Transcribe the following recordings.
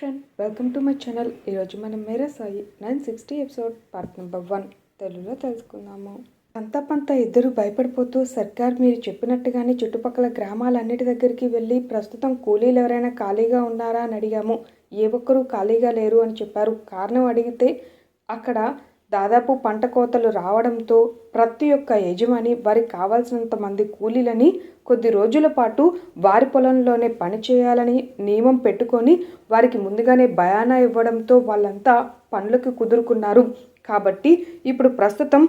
Friend welcome to my channel ఈరోజు మనం Mere Sai nine sixty episode part number one తెలుగులో తెలుసుకుందాము. అంతా పంత ఇద్దరు భయపడిపోతూ సర్కార్ మీరు చెప్పినట్టుగానే చుట్టుపక్కల గ్రామాలన్నిటి దగ్గరికి వెళ్ళి ప్రస్తుతం కూలీలు ఎవరైనా ఖాళీగా ఉన్నారా అని అడిగాము. ఏ ఒక్కరూ ఖాళీగా లేరు అని చెప్పారు. కారణం అడిగితే అక్కడ దాదాపు పంట కోతలు రావడంతో ప్రతి ఒక్క యజమాని వారికి కావాల్సినంత మంది కూలీలని కొద్ది రోజుల పాటు వారి పొలంలోనే పని చేయాలని నియమం పెట్టుకొని వారికి ముందుగానే బయానా ఇవ్వడంతో వాళ్ళంతా పనులకు కుదురుకున్నారు. కాబట్టి ఇప్పుడు ప్రస్తుతం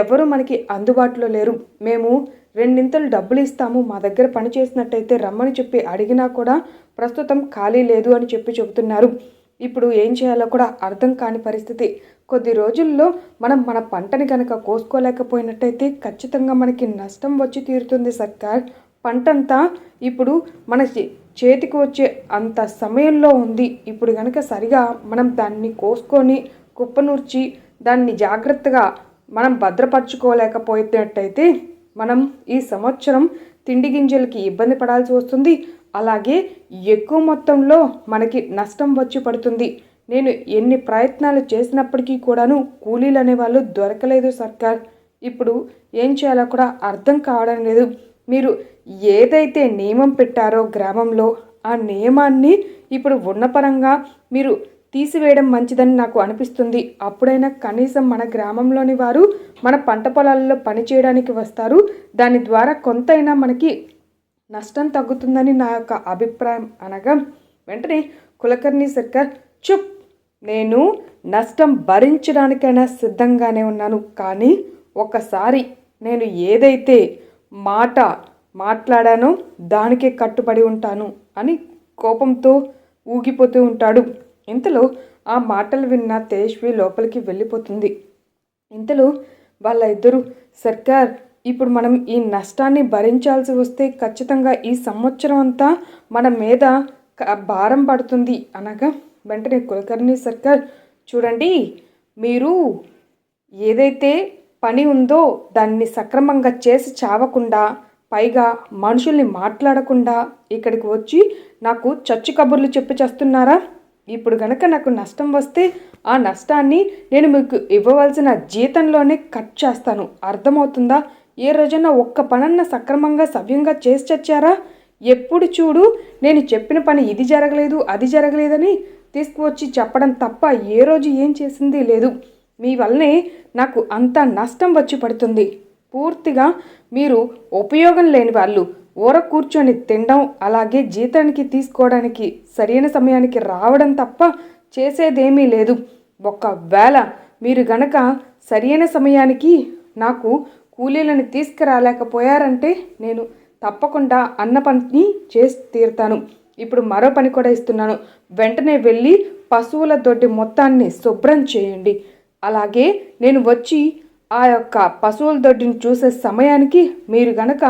ఎవరు మనకి అందుబాటులో లేరు. మేము రెండింతలు డబ్బులు ఇస్తాము మా దగ్గర పని చేసినట్టయితే రమ్మని చెప్పి అడిగినా కూడా ప్రస్తుతం ఖాళీ లేదు అని చెప్పి చెబుతున్నారు. ఇప్పుడు ఏం చేయాలో కూడా అర్థం కాని పరిస్థితి. కొద్ది రోజుల్లో మనం మన పంటని కనుక కోసుకోలేకపోయినట్టయితే ఖచ్చితంగా మనకి నష్టం వచ్చి తీరుతుంది సర్కార్. పంటంతా ఇప్పుడు మన చేతికి వచ్చే అంత సమయంలో ఉంది. ఇప్పుడు కనుక సరిగా మనం దాన్ని కోసుకొని కుప్పనూర్చి దాన్ని జాగ్రత్తగా మనం భద్రపరచుకోలేకపోయినట్టయితే మనం ఈ సంవత్సరం తిండి గింజలకి ఇబ్బంది పడాల్సి వస్తుంది. అలాగే ఎక్కువ మొత్తంలో మనకి నష్టం వచ్చి పడుతుంది. నేను ఎన్ని ప్రయత్నాలు చేసినప్పటికీ కూడాను కూలీలు అనేవాళ్ళు దొరకలేదు సర్కార్. ఇప్పుడు ఏం చేయాలో కూడా అర్థం కావడం లేదు. మీరు ఏదైతే నియమం పెట్టారో గ్రామంలో ఆ నియమాన్ని ఇప్పుడు ఉన్నపరంగా మీరు తీసివేయడం మంచిదని నాకు అనిపిస్తుంది. అప్పుడైనా కనీసం మన గ్రామంలోని వారు మన పంట పొలాల్లో పనిచేయడానికి వస్తారు. దాని ద్వారా కొంతైనా మనకి నష్టం తగ్గుతుందని నా యొక్క అభిప్రాయం. అనగా వెంటనే కులకర్ణి సర్కార్ చుప్ నేను నష్టం భరించడానికైనా సిద్ధంగానే ఉన్నాను. కానీ ఒకసారి నేను ఏదైతే మాట మాట్లాడానో దానికే కట్టుబడి ఉంటాను అని కోపంతో ఊగిపోతూ ఉంటాడు. ఇంతలో ఆ మాటలు విన్న తేజ్వి లోపలికి వెళ్ళిపోతుంది. ఇంతలో వాళ్ళ ఇద్దరు సర్కార్ ఇప్పుడు మనం ఈ నష్టాన్ని భరించాల్సి వస్తే ఖచ్చితంగా ఈ సంవత్సరం అంతా మన మీద భారం పడుతుంది అనగా వెంటనే కులకర్ణి సర్కార్ చూడండి మీరు ఏదైతే పని ఉందో దాన్ని సక్రమంగా చేసి చావకుండా పైగా మనుషుల్ని మాట్లాడకుండా ఇక్కడికి వచ్చి నాకు చచ్చు కబుర్లు చెప్పి చేస్తున్నారా? ఇప్పుడు గనక నాకు నష్టం వస్తే ఆ నష్టాన్ని నేను మీకు ఇవ్వవలసిన జీతంలోనే కట్ చేస్తాను. అర్థమవుతుందా? ఏ రోజైనా ఒక్క పనన్న సక్రమంగా సవ్యంగా చేసి చచ్చారా? ఎప్పుడు చూడు నేను చెప్పిన పని ఇది జరగలేదు అది జరగలేదని తీసుకువచ్చి చెప్పడం తప్ప ఏ రోజు ఏం చేసింది లేదు. మీ వల్లనే నాకు అంత నష్టం వచ్చి పడుతుంది. పూర్తిగా మీరు ఉపయోగం లేని వాళ్ళు ఊర కూర్చొని తినడం అలాగే జీతానికి తీసుకోవడానికి సరైన సమయానికి రావడం తప్ప చేసేదేమీ లేదు. ఒకవేళ మీరు గనక సరైన సమయానికి నాకు కూలీలను తీసుకురాలేకపోయారంటే నేను తప్పకుండా అన్న పనిని చేసి తీరుతాను. ఇప్పుడు మరో పని కూడా ఇస్తున్నాను. వెంటనే వెళ్ళి పశువుల దొడ్డి మొత్తాన్ని శుభ్రం చేయండి. అలాగే నేను వచ్చి ఆ యొక్క పశువుల దొడ్డిని చూసే సమయానికి మీరు గనక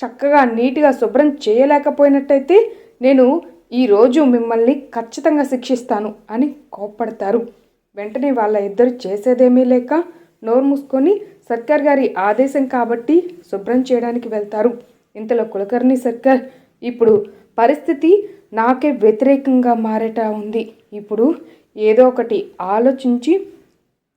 చక్కగా నీట్గా శుభ్రం చేయలేకపోయినట్టయితే నేను ఈరోజు మిమ్మల్ని ఖచ్చితంగా శిక్షిస్తాను అని కోప్పడతారు. వెంటనే వాళ్ళ ఇద్దరు చేసేదేమీ లేక నోరు మూసుకొని సర్కార్ గారి ఆదేశం కాబట్టి శుభ్రం చేయడానికి వెళ్తారు. ఇంతలో కులకర్ణి సర్కార్ ఇప్పుడు పరిస్థితి నాకే వ్యతిరేకంగా మారేట ఉంది. ఇప్పుడు ఏదో ఒకటి ఆలోచించి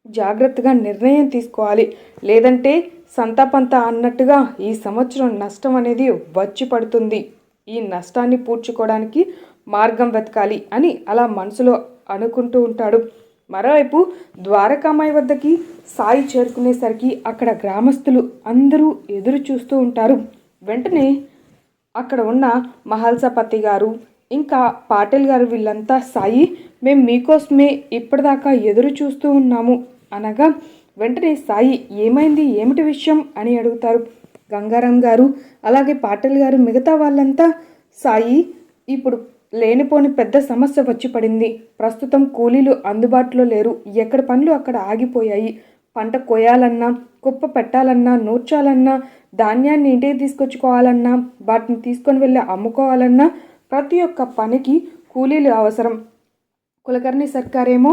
జాగ్రత్తగా నిర్ణయం తీసుకోవాలి. లేదంటే సంతాపంత అన్నట్టుగా ఈ సంవత్సరం నష్టం అనేది వచ్చి పడుతుంది. ఈ నష్టాన్ని పూడ్చుకోవడానికి మార్గం వెతకాలి అని అలా మనసులో అనుకుంటూ ఉంటాడు. మరోవైపు ద్వారకామాయి వద్దకి సాయి చేరుకునేసరికి అక్కడ గ్రామస్తులు అందరూ ఎదురు చూస్తూ ఉంటారు. వెంటనే అక్కడ ఉన్న మహల్సపతి గారు ఇంకా పాటిల్ గారు వీళ్ళంతా సాయి మేము మీకోసమే ఇప్పటిదాకా ఎదురు చూస్తూ ఉన్నాము అనగా వెంటనే సాయి ఏమైంది? ఏమిటి విషయం? అని అడుగుతారు గంగారాం గారు. అలాగే పాటిల్ గారు మిగతా వాళ్ళంతా సాయి ఇప్పుడు లేనిపోని పెద్ద సమస్య వచ్చి పడింది. ప్రస్తుతం కూలీలు అందుబాటులో లేరు. ఎక్కడ పనులు అక్కడ ఆగిపోయాయి. పంట కొయ్యాలన్నా కుప్ప పెట్టాలన్నా నూర్చాలన్నా ధాన్యాన్ని ఇంటికి తీసుకొచ్చుకోవాలన్నా వాటిని తీసుకొని వెళ్ళి అమ్ముకోవాలన్నా ప్రతి ఒక్క పనికి కూలీలు అవసరం. కులకర్ణి సర్కారేమో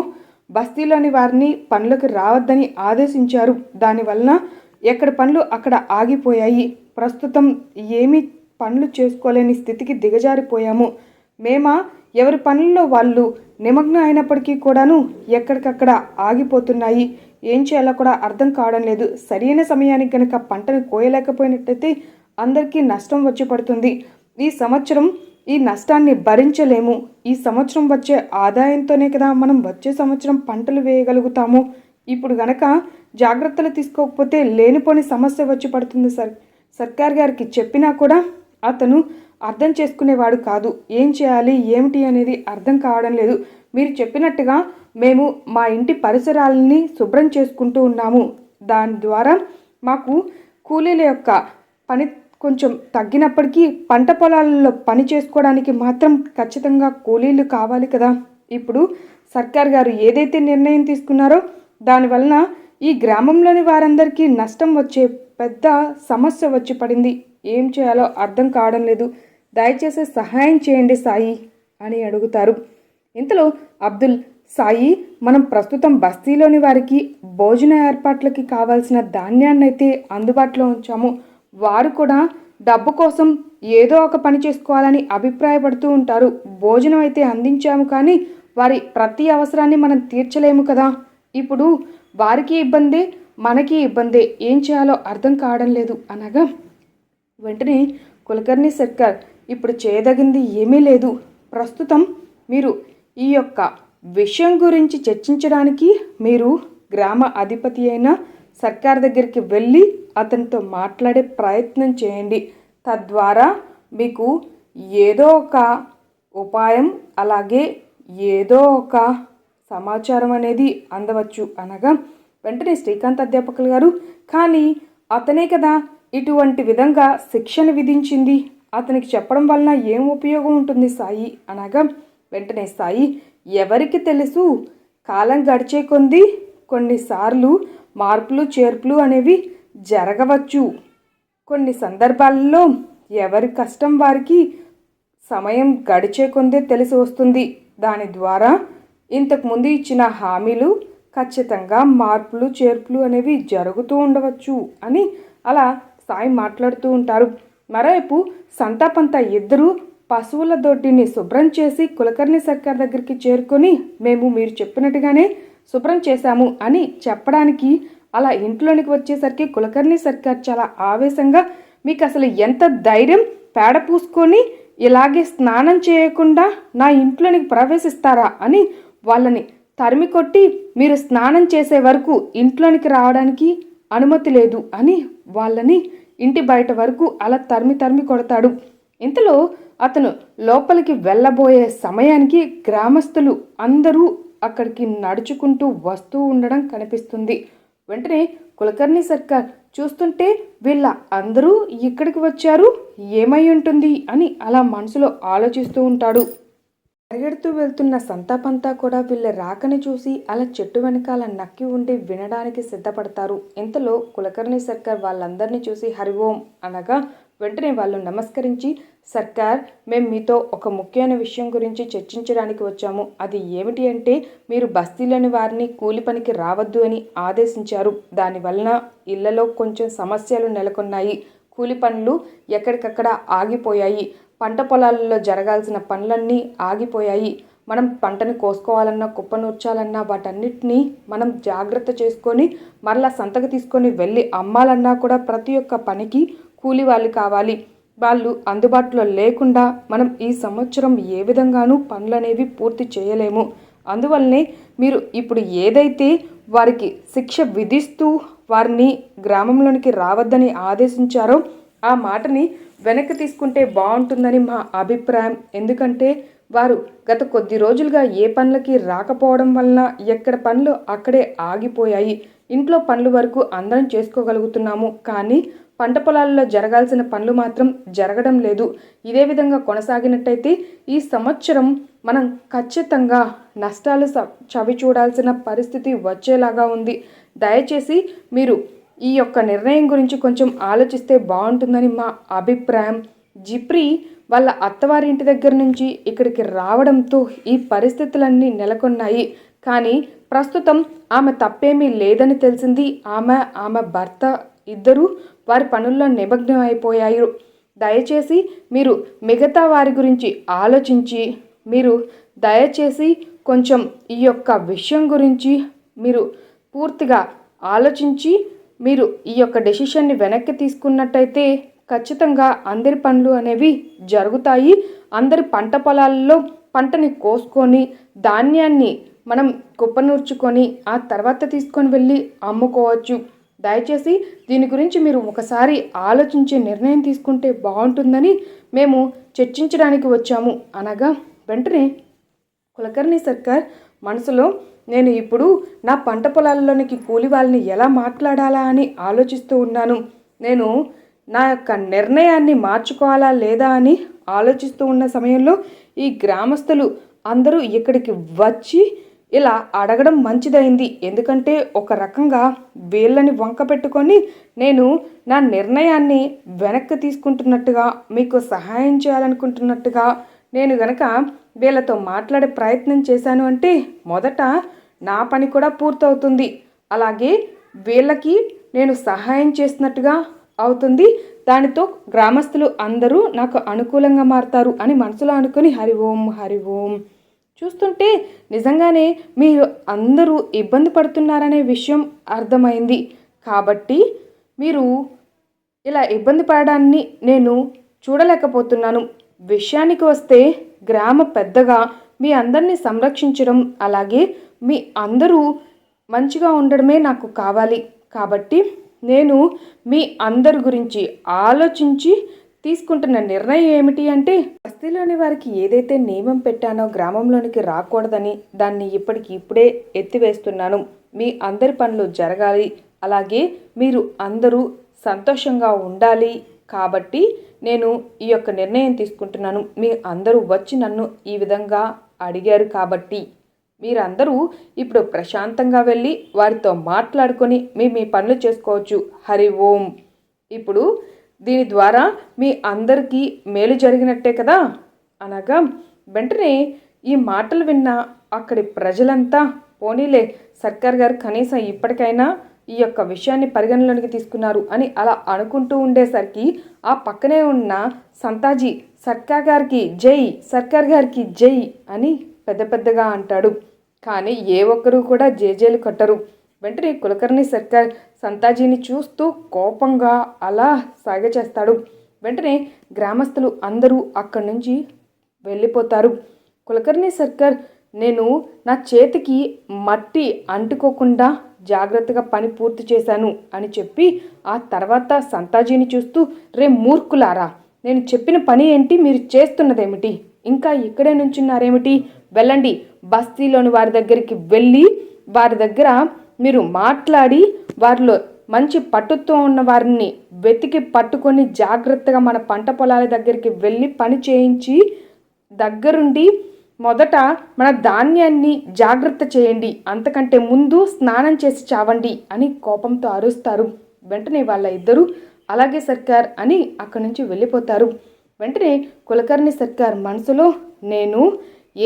బస్తీలోని వారిని పనులకు రావద్దని ఆదేశించారు. దానివలన ఎక్కడ పనులు అక్కడ ఆగిపోయాయి. ప్రస్తుతం ఏమీ పనులు చేసుకోలేని స్థితికి దిగజారిపోయాము. మేమా ఎవరి పనుల్లో వాళ్ళు నిమగ్నం అయినప్పటికీ కూడాను ఎక్కడికక్కడ ఆగిపోతున్నాయి. ఏం చేయాలో కూడా అర్థం కావడం లేదు. సరైన సమయానికి కనుక పంటను కోయలేకపోయినట్టయితే అందరికీ నష్టం వచ్చి పడుతుంది. ఈ సంవత్సరం ఈ నష్టాన్ని భరించలేము. ఈ సంవత్సరం వచ్చే ఆదాయంతోనే కదా మనం వచ్చే సంవత్సరం పంటలు వేయగలుగుతాము. ఇప్పుడు గనక జాగ్రత్తలు తీసుకోకపోతే లేనిపోని సమస్య వచ్చి పడుతుంది సార్. సర్కార్ గారికి చెప్పినా కూడా అతను అర్థం చేసుకునేవాడు కాదు. ఏం చేయాలి ఏమిటి అనేది అర్థం కావడం లేదు. మీరు చెప్పినట్టుగా మేము మా ఇంటి పరిసరాలని శుభ్రం చేసుకుంటూ ఉన్నాము. దాని ద్వారా మాకు కూలీల యొక్క పని కొంచెం తగ్గినప్పటికీ పంట పొలాలలో పని చేసుకోవడానికి మాత్రం ఖచ్చితంగా కూలీలు కావాలి కదా. ఇప్పుడు సర్కార్ గారు ఏదైతే నిర్ణయం తీసుకున్నారో దానివలన ఈ గ్రామంలోని వారందరికీ నష్టం వచ్చే పెద్ద సమస్య వచ్చి పడింది. ఏం చేయాలో అర్థం కావడం లేదు. దయచేసి సహాయం చేయండి సాయి అని అడుగుతారు. ఇంతలో అబ్దుల్ సాయి మనం ప్రస్తుతం బస్తీలోని వారికి భోజన ఏర్పాట్లకి కావాల్సిన ధాన్యాన్ని అయితే అందుబాటులో ఉంచాము. వారు కూడా డబ్బు కోసం ఏదో ఒక పని చేసుకోవాలని అభిప్రాయపడుతూ ఉంటారు. భోజనం అయితే అందించాము కానీ వారి ప్రతి అవసరాన్ని మనం తీర్చలేము కదా. ఇప్పుడు వారికి ఇబ్బందే మనకి ఇబ్బందే. ఏం చేయాలో అర్థం కావడం లేదు అనగా వెంటనే కులకర్ణి సర్కార్ ఇప్పుడు చేయదగింది ఏమీ లేదు. ప్రస్తుతం మీరు ఈ యొక్క విషయం గురించి చర్చించడానికి మీరు గ్రామ అధిపతి అయిన సర్కార్ దగ్గరికి వెళ్ళి అతనితో మాట్లాడే ప్రయత్నం చేయండి. తద్వారా మీకు ఏదో ఒక ఉపాయం అలాగే ఏదో ఒక సమాచారం అనేది అందవచ్చు. అనగా వెంటనే శ్రీకాంత్ అధ్యాపకులు గారు కానీ అతనే కదా ఇటువంటి విధంగా శిక్షణ విధించింది. అతనికి చెప్పడం వలన ఏం ఉపయోగం ఉంటుంది సాయి? అనగా వెంటనే సాయి ఎవరికి తెలుసు? కాలం గడిచే కొంది కొన్నిసార్లు మార్పులు చేర్పులు అనేవి జరగవచ్చు. కొన్ని సందర్భాల్లో ఎవరి కష్టం వారికి సమయం గడిచే కొందే తెలిసి వస్తుంది. దాని ద్వారా ఇంతకుముందు ఇచ్చిన హామీలు ఖచ్చితంగా మార్పులు చేర్పులు అనేవి జరుగుతూ ఉండవచ్చు అని అలా సాయి మాట్లాడుతూ ఉంటారు. మరోవైపు సంతాపంత ఇద్దరు పశువుల దొడ్డిని శుభ్రం చేసి కులకర్ణి సర్కార్ దగ్గరికి చేరుకొని మేము మీరు చెప్పినట్టుగానే శుభ్రం చేశాము అని చెప్పడానికి అలా ఇంట్లోనికి వచ్చేసరికి కులకర్ణి సర్కార్ చాలా ఆవేశంగా మీకు అసలు ఎంత ధైర్యం? పేడ పూసుకొని ఇలాగే స్నానం చేయకుండా నా ఇంట్లోనికి ప్రవేశిస్తారా? అని వాళ్ళని తరిమి కొట్టి మీరు స్నానం చేసే వరకు ఇంట్లోనికి రావడానికి అనుమతి లేదు అని వాళ్ళని ఇంటి బయట వరకు అలా తరిమి తరిమి కొడతాడు. ఇంతలో అతను లోపలికి వెళ్ళబోయే సమయానికి గ్రామస్తులు అందరూ అక్కడికి నడుచుకుంటూ వస్తూ ఉండడం కనిపిస్తుంది. వెంటనే కులకర్ణి సర్కార్ చూస్తుంటే వీళ్ళ అందరూ ఇక్కడికి వచ్చారు ఏమై ఉంటుంది అని అలా మనసులో ఆలోచిస్తూ ఉంటాడు. పరిగెడుతూ వెళ్తున్న సంతాపంతా కూడా వీళ్ళ రాకని చూసి అలా చెట్టు వెనకాల నక్కి ఉండి వినడానికి సిద్ధపడతారు. ఇంతలో కులకర్ణి సర్కార్ వాళ్ళందరినీ చూసి హరి ఓం అనగా వెంటనే వాళ్ళు నమస్కరించి సర్కార్ మేము మీతో ఒక ముఖ్యమైన విషయం గురించి చర్చించడానికి వచ్చాము. అది ఏమిటి అంటే మీరు బస్తీలోని వారిని కూలి పనికి రావద్దు అని ఆదేశించారు. దానివలన ఇళ్ళలో కొంచెం సమస్యలు నెలకొన్నాయి. కూలి పనులు ఎక్కడికక్కడ ఆగిపోయాయి. పంట పొలాలలో జరగాల్సిన పనులన్నీ ఆగిపోయాయి. మనం పంటని కోసుకోవాలన్నా కుప్పనూర్చాలన్నా వాటన్నిటినీ మనం జాగ్రత్త చేసుకొని మరలా సంతకు తీసుకొని వెళ్ళి అమ్మాలన్నా కూడా ప్రతి ఒక్క పనికి కూలి వాళ్ళు కావాలి. వాళ్ళు అందుబాటులో లేకుండా మనం ఈ సంవత్సరం ఏ విధంగానూ పనులనేవి పూర్తి చేయలేము. అందువల్లనే మీరు ఇప్పుడు ఏదైతే వారికి శిక్ష విధిస్తూ వారిని గ్రామంలోనికి రావద్దని ఆదేశించారో ఆ మాటని వెనక్కి తీసుకుంటే బాగుంటుందని మా అభిప్రాయం. ఎందుకంటే వారు గత కొద్ది రోజులుగా ఏ పనులకి రాకపోవడం వలన ఎక్కడ పనులు అక్కడే ఆగిపోయాయి. ఇంట్లో పనుల వరకు అందరం చేసుకోగలుగుతున్నాము. కానీ పంట పొలాల్లో జరగాల్సిన పనులు మాత్రం జరగడం లేదు. ఇదే విధంగా కొనసాగినట్టయితే ఈ సంవత్సరం మనం ఖచ్చితంగా నష్టాలు చవి చూడాల్సిన పరిస్థితి వచ్చేలాగా ఉంది. దయచేసి మీరు ఈ యొక్క నిర్ణయం గురించి కొంచెం ఆలోచిస్తే బాగుంటుందని మా అభిప్రాయం. జిప్రి వాళ్ళ అత్తవారి ఇంటి దగ్గర నుంచి ఇక్కడికి రావడంతో ఈ పరిస్థితులన్నీ నెలకొన్నాయి. కానీ ప్రస్తుతం ఆమె తప్పేమీ లేదని తెలిసింది. ఆమె ఆమె భర్త ఇద్దరూ వారి పనుల్లో నిమగ్నం అయిపోయారు దయచేసి మీరు మిగతా వారి గురించి ఆలోచించి మీరు దయచేసి కొంచెం ఈ యొక్క విషయం గురించి మీరు పూర్తిగా ఆలోచించి మీరు ఈ యొక్క డెసిషన్ని వెనక్కి తీసుకున్నట్టయితే ఖచ్చితంగా అందరి పనులు అనేవి జరుగుతాయి. అందరి పంట పొలాల్లో పంటని కోసుకొని ధాన్యాన్ని మనం కుప్పనూర్చుకొని ఆ తర్వాత తీసుకొని వెళ్ళి అమ్ముకోవచ్చు. దయచేసి దీని గురించి మీరు ఒకసారి ఆలోచించే నిర్ణయం తీసుకుంటే బాగుంటుందని మేము చర్చించడానికి వచ్చాము. అనగా వెంటనే కులకర్ణి సర్కార్ మనసులో నేను ఇప్పుడు నా పంట పొలాల్లోనికి కూలి వాళ్ళని ఎలా మాట్లాడాలా అని ఆలోచిస్తూ ఉన్నాను. నేను నా యొక్క నిర్ణయాన్ని మార్చుకోవాలా లేదా అని ఆలోచిస్తూ ఉన్న సమయంలో ఈ గ్రామస్తులు అందరూ ఇక్కడికి వచ్చి ఇలా అడగడం మంచిదైంది. ఎందుకంటే ఒక రకంగా వీళ్ళని వంక పెట్టుకొని నేను నా నిర్ణయాన్ని వెనక్కి తీసుకుంటున్నట్టుగా మీకు సహాయం చేయాలనుకుంటున్నట్టుగా నేను గనక వీళ్ళతో మాట్లాడే ప్రయత్నం చేశాను అంటే మొదట నా పని కూడా పూర్తవుతుంది. అలాగే వీళ్ళకి నేను సహాయం చేసినట్టుగా అవుతుంది. దానితో గ్రామస్తులు అందరూ నాకు అనుకూలంగా మారుతారు అని మనసులో అనుకుని హరి ఓం హరి ఓం చూస్తుంటే నిజంగానే మీరు అందరూ ఇబ్బంది పడుతున్నారనే విషయం అర్థమైంది. కాబట్టి మీరు ఇలా ఇబ్బంది పడడాన్ని నేను చూడలేకపోతున్నాను. విషయానికి వస్తే గ్రామ పెద్దగా మీ అందరినీ సంరక్షించడం అలాగే మీ అందరూ మంచిగా ఉండడమే నాకు కావాలి. కాబట్టి నేను మీ అందరి గురించి ఆలోచించి తీసుకుంటున్న నిర్ణయం ఏమిటి అంటే బస్తీలోని వారికి ఏదైతే నియమం పెట్టానో గ్రామంలోనికి రాకూడదని దాన్ని ఇప్పటికి ఇప్పుడే ఎత్తివేస్తున్నాను. మీ అందరి పనులు జరగాలి. అలాగే మీరు అందరూ సంతోషంగా ఉండాలి. కాబట్టి నేను ఈ యొక్క నిర్ణయం తీసుకుంటున్నాను. మీ అందరూ వచ్చి నన్ను ఈ విధంగా అడిగారు కాబట్టి. మీరందరూ ఇప్పుడు ప్రశాంతంగా వెళ్ళి వారితో మాట్లాడుకొని మీ మీ పనులు చేసుకోవచ్చు. హరి ఓం. ఇప్పుడు దీని ద్వారా మీ అందరికీ మేలు జరిగినట్టే కదా? అనగా వెంటనే ఈ మాటలు విన్న అక్కడి ప్రజలంతా పోనీలే సర్కార్ గారు కనీసం ఇప్పటికైనా ఈ యొక్క విషయాన్ని పరిగణలోనికి తీసుకున్నారు అని అలా అనుకుంటూ ఉండేసరికి ఆ పక్కనే ఉన్న సంతాజీ సర్కార్ గారికి జై సర్కార్ గారికి జై అని పెద్ద పెద్దగా అంటాడు. కానీ ఏ ఒక్కరూ కూడా జేజేలు కట్టరు. వెంటనే కులకర్ణి సర్కార్ సంతాజీని చూస్తూ కోపంగా అలా సాగచేస్తాడు వెంటనే గ్రామస్తులు అందరూ అక్కడి నుంచి వెళ్ళిపోతారు. కులకర్ణి సర్కార్ నేను నా చేతికి మట్టి అంటుకోకుండా జాగ్రత్తగా పని పూర్తి చేశాను అని చెప్పి ఆ తర్వాత సంతాజీని చూస్తూ రే మూర్ఖులారా నేను చెప్పిన పని ఏంటి? మీరు చేస్తున్నదేమిటి? ఇంకా ఇక్కడే నుంచున్నారేమిటి? వెళ్ళండి. బస్తీలోని వారి దగ్గరికి వెళ్ళి వారి దగ్గర మీరు మాట్లాడి వారిలో మంచి పట్టుతో ఉన్న వారిని వెతికి పట్టుకొని జాగ్రత్తగా మన పంట పొలాల దగ్గరికి వెళ్ళి పని చేయించి దగ్గరుండి మొదట మన ధాన్యాన్ని జాగ్రత్త చేయండి. అంతకంటే ముందు స్నానం చేసి చావండి అని కోపంతో అరుస్తారు. వెంటనే వాళ్ళ ఇద్దరు అలాగే సర్కార్ అని అక్కడి నుంచి వెళ్ళిపోతారు. వెంటనే కులకర్ణి సర్కార్ మనసులో నేను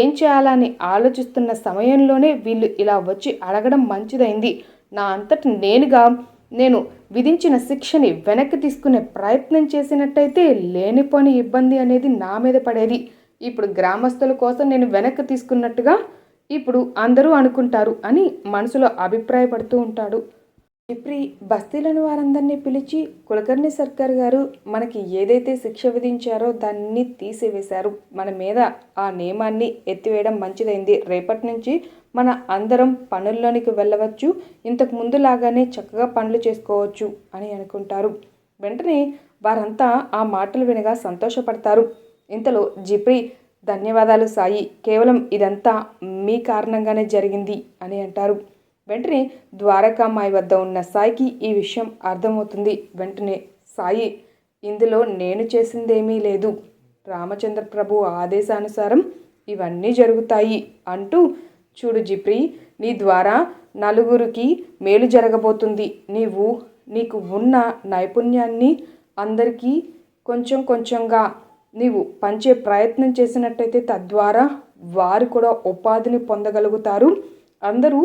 ఏం చేయాలని ఆలోచిస్తున్న సమయంలోనే వీళ్ళు ఇలా వచ్చి అడగడం మంచిదైంది. నా అంతటి నేనుగా నేను విధించిన శిక్షని వెనక్కి తీసుకునే ప్రయత్నం చేసినట్టయితే లేనిపోని ఇబ్బంది అనేది నా మీద పడేది. ఇప్పుడు గ్రామస్తుల కోసం నేను వెనక్కి తీసుకున్నట్టుగా ఇప్పుడు అందరూ అనుకుంటారు అని మనసులో అభిప్రాయపడుతూ ఉంటాడు. ఇప్పుడు బస్తీలను వారందరినీ పిలిచి కులకర్ణి సర్కార్ గారు మనకి ఏదైతే శిక్ష విధించారో దాన్ని తీసివేశారు. మన మీద ఆ నియమాన్ని ఎత్తివేయడం మంచిదైంది. రేపటి నుంచి మన అందరం పనుల్లోనికి వెళ్ళవచ్చు. ఇంతకు ముందు లాగానే చక్కగా పనులు చేసుకోవచ్చు అని అనుకుంటారు. వెంటనే వారంతా ఆ మాటలు వినగా సంతోషపడతారు. ఇంతలో జిప్రి ధన్యవాదాలు సాయి. కేవలం ఇదంతా మీ కారణంగానే జరిగింది అని అంటారు. వెంటనే ద్వారకామాయి వద్ద ఉన్న సాయికి ఈ విషయం అర్థమవుతుంది. వెంటనే సాయి ఇందులో నేను చేసిందేమీ లేదు. రామచంద్ర ప్రభు ఆదేశానుసారం ఇవన్నీ జరుగుతాయి అంటూ చూడు జిప్రి నీ ద్వారా నలుగురికి మేలు జరగబోతుంది. నీవు నీకు ఉన్న నైపుణ్యాన్ని అందరికీ కొంచెం కొంచెంగా నీవు పంచే ప్రయత్నం చేసినట్టయితే తద్వారా వారు కూడా ఉపాధిని పొందగలుగుతారు. అందరూ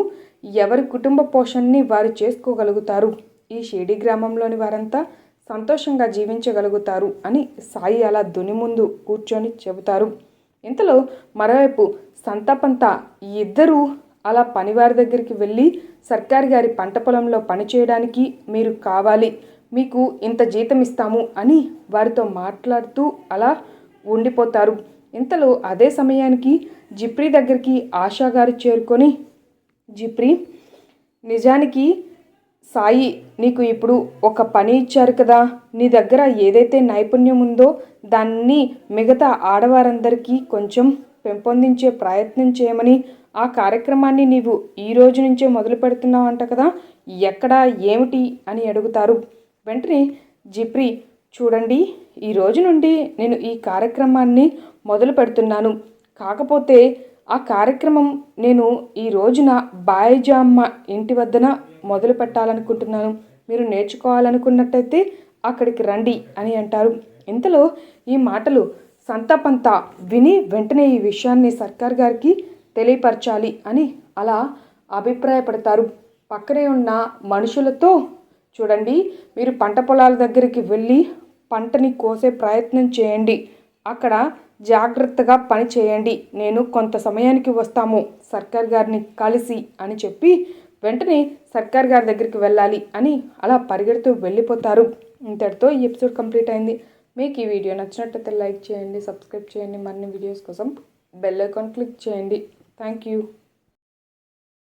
ఎవరి కుటుంబ పోషణని వారు చేసుకోగలుగుతారు? ఈ షేడి గ్రామంలోని వారంతా సంతోషంగా జీవించగలుగుతారు అని సాయి అలా దుని ముందు కూర్చొని చెబుతారు. ఇంతలో మరోవైపు సంతాపంత ఇద్దరూ అలా పనివారి దగ్గరికి వెళ్ళి సర్కార్ గారి పంట పొలంలో పని చేయడానికి మీరు కావాలి మీకు ఇంత జీతం ఇస్తాము అని వారితో మాట్లాడుతూ అలా ఉండిపోతారు. ఇంతలో అదే సమయానికి జిప్రీ దగ్గరికి ఆశా గారు చేరుకొని జిప్రీ నిజానికి సాయి నీకు ఇప్పుడు ఒక పని ఇచ్చారు కదా. నీ దగ్గర ఏదైతే నైపుణ్యం ఉందో దాన్ని మిగతా ఆడవారందరికీ కొంచెం పెంపొందించే ప్రయత్నం చేయమని ఆ కార్యక్రమాన్ని నీవు ఈ రోజు నుంచే మొదలు పెడుతున్నావు అంట కదా. ఎక్కడ ఏమిటి అని అడుగుతారు. వెంటనే జిప్రి చూడండి ఈ రోజు నుండి నేను ఈ కార్యక్రమాన్ని మొదలు పెడుతున్నాను. కాకపోతే ఆ కార్యక్రమం నేను ఈ రోజున బాయిజామ్మ ఇంటి వద్దన మొదలు పెట్టాలనుకుంటున్నాను. మీరు నేర్చుకోవాలనుకున్నట్టయితే అక్కడికి రండి అని అంటారు. ఇంతలో ఈ మాటలు సంతపంత విని వెంటనే ఈ విషయాన్ని సర్కార్ గారికి తెలియపరచాలి అని అలా అభిప్రాయపడతారు. పక్కనే ఉన్న మనుషులతో చూడండి మీరు పంట పొలాల దగ్గరికి వెళ్ళి పంటని కోసే ప్రయత్నం చేయండి. అక్కడ జాగ్రత్తగా పని చేయండి. నేను కొంత సమయానికి వస్తాము. సర్కార్ గారిని కలిసి అని చెప్పి వెంటనే సర్కార్ గారి దగ్గరికి వెళ్ళాలి అని అలా పరిగెడుతూ వెళ్ళిపోతారు. ఇంతటితో ఈ ఎపిసోడ్ కంప్లీట్ అయింది. మీకు ఈ వీడియో నచ్చినట్లయితే లైక్ చేయండి సబ్స్క్రైబ్ చేయండి. మరిన్ని వీడియోస్ కోసం బెల్ ఐకాన్ క్లిక్ చేయండి. Thank you.